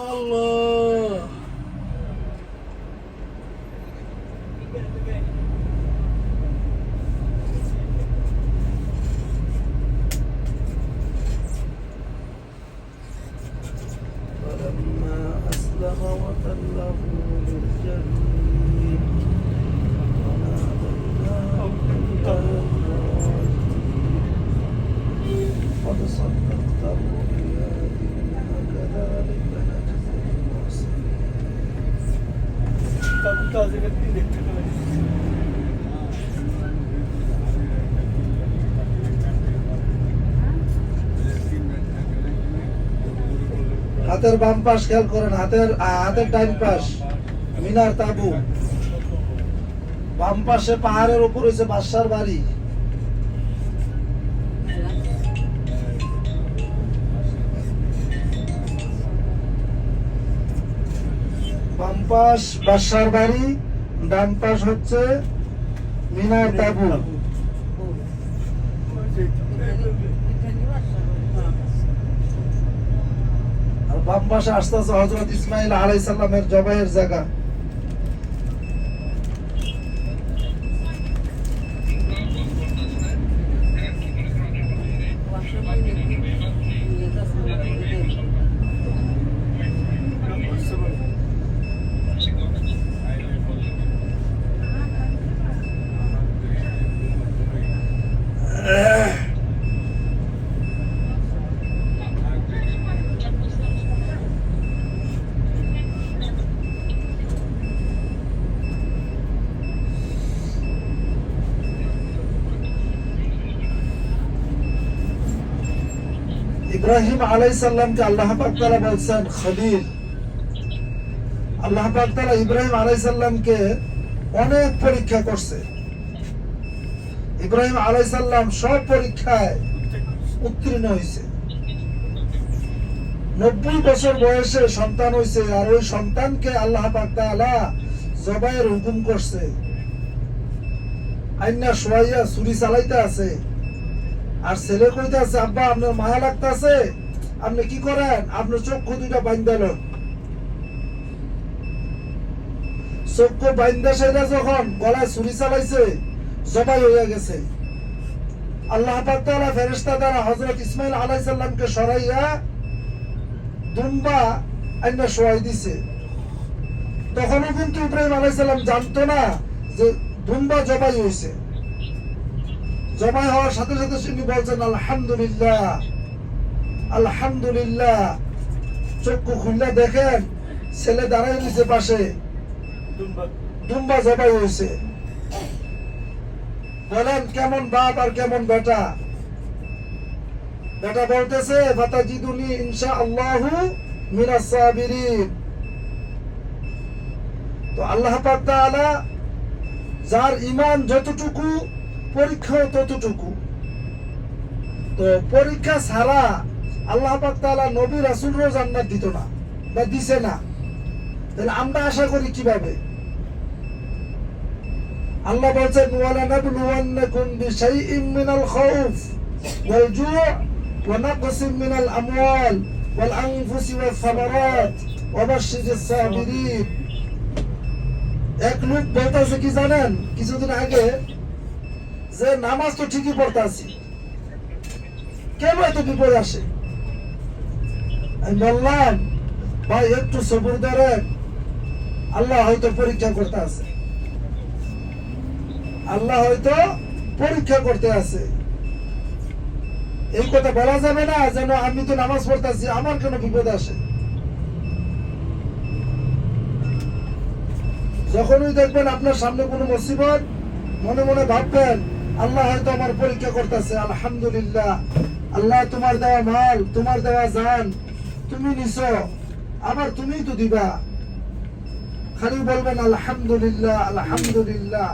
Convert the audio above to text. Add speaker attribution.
Speaker 1: الله. فلما أسلم وتله للجبين وناديناه قد صدقت الرؤيا. হাতের বাম পাশ খেয়াল করেন, হাতের হাতের ডাইন পাশ, মিনার তাবু। বাম পাশে পাহাড়ের উপর হয়েছে বাদশার বাড়ি। বাম বাসার বাড়ি ডান পাশ হচ্ছে মিনার তাবু আর বাম পাশে আস্তে আস্তে হজরত ইসমাইল আলাই সাল্লামের জবাইয়ের জায়গা। ইব্রাহিম আলাই সাল্লামকে আল্লাহ পাক তাআলা বলছেন, খলিল। আল্লাহ পাক তাআলা ইব্রাহিম আলাই সাল্লামকে অনেক পরীক্ষা করছে। ইব্রাহিম আলাই সাল্লাম সব পরীক্ষায় উত্তীর্ণ হয়েছে নব্বই বছর বয়সে সন্তান হয়েছে আর ওই সন্তানকে আল্লাহ পাক তাআলা জবাইয়ের হুকুম করছে। আইনা সোয়াইয়া ছুরি চালাইতে আছে। আর ছেলে কইতে আছে আব্বা, আপনার মায়া লাগতেছে। আপনি কি করেন? আপনার চক্ষু দুইটা বাইন্দাল চক্ষু বাইন্দা সেটা যখন গলায় ছুরি চালাইছে, জবাই হইয়া গেছে। আল্লাহ ফেরেশতা দ্বারা হযরত ইসমাইল আলাইহিস সরাইয়া দুম্বা আইনা শোয়াই দিছে। তখনও কিন্তু ইব্রাহিম আলাইহিস সালাম জানতো না যে দুম্বা জবাই হইছে। জমাই হওয়ার সাথে সাথে তিনি বলছেন? আলহামদুলিল্লাহ। আলহামদুলিল্লাহ। চক্ষু খুললে দেখেন ছেলে দাঁড়াই নিচে পাশে।
Speaker 2: দুম্বা।
Speaker 1: দুম্বা জবাই হয়েছে। বলেন কেমন বাপ আর কেমন বেটা? বেটা বলতেছে ফাতাজিদুনি ইনশা আল্লাহু মিনাস সাবিরিন। তো আল্লাহ পাক তাআলা যার ঈমান যতটুকু পরীক্ষাও ততটুকু। তো পরীক্ষা ছাড়া আল্লাহ তাআলা নবী রাসূলরও জান্নাত দিত না বা দিছে না। তাহলে আমরা আশা করি কীভাবে? আল্লাহ সাবিরিন। এক লোক বলতেছে, কি জানেন? কিছুদিন আগে যে নামাজ তো ঠিকই পড়তাছি কেন এত বিপদ আসে? আমি বললাম, ভাই, একটু সবুর ধরেন। আল্লাহ হয়তো পরীক্ষা করতে আছে। আল্লাহ হয়তো পরীক্ষা করতে আছে। এই কথা বলা যাবে না যেন আমি তো নামাজ পড়তেছি আমার কেন বিপদ আসে? যখনই দেখবেন আপনার সামনে কোনো মুসিবত, মনে মনে ভাববেন আল্লাহ হয়তো আমার পরীক্ষা করতেছে, আলহামদুলিল্লাহ। আল্লাহ তোমার দেওয়া মাল, তোমার দেওয়া জান, তুমি নিছ, আবার তুমি তো দিবা। খালি বলবেন, আলহামদুলিল্লাহ আলহামদুলিল্লাহ।